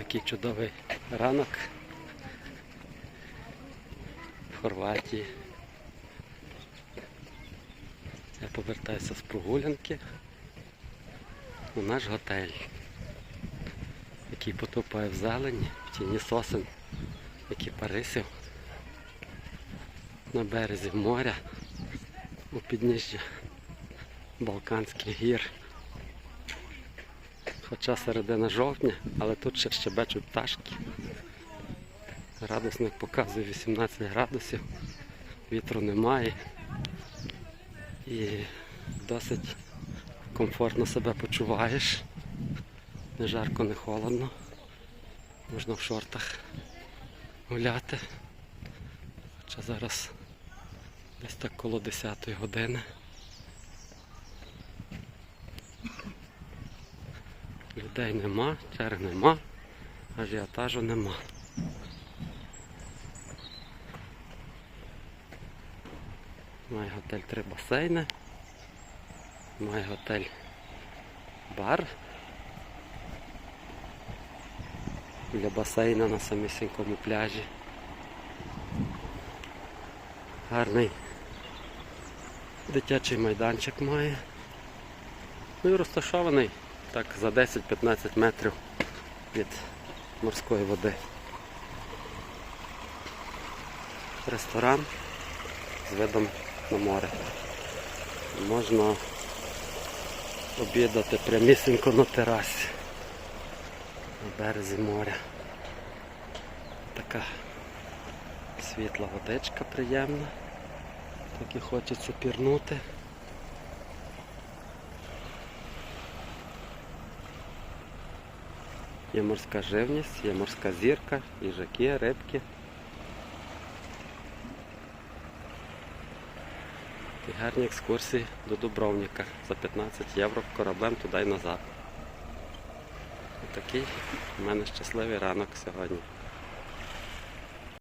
Такий чудовий ранок в Хорватії. Я повертаюся з прогулянки у наш готель, який потопає в зелені, в тіні сосен, які парисів на березі моря у підніжжі Балканських гір. Хоча середина жовтня, але тут ще щебечуть пташки. Градусник показує 18 градусів, вітру немає і досить комфортно себе почуваєш. Не жарко, не холодно. Можна в шортах гуляти. Хоча зараз десь так коло 10 години. Людей нема, черг нема, ажіотажу нема. Має готель три басейни. Має готель бар. Для басейна на самісінькому пляжі. Гарний дитячий майданчик має. Ну і розташований так за 10-15 метрів від морської води. Ресторан з видом на море. Можна обідати прямісінько на терасі на березі моря. Така світла водичка приємна, так і хочеться пірнути. Є морська живність, є морська зірка, їжаки, рибки. І гарні екскурсії до Дубровника за 15 євро кораблем туди й назад. Такий у мене щасливий ранок сьогодні.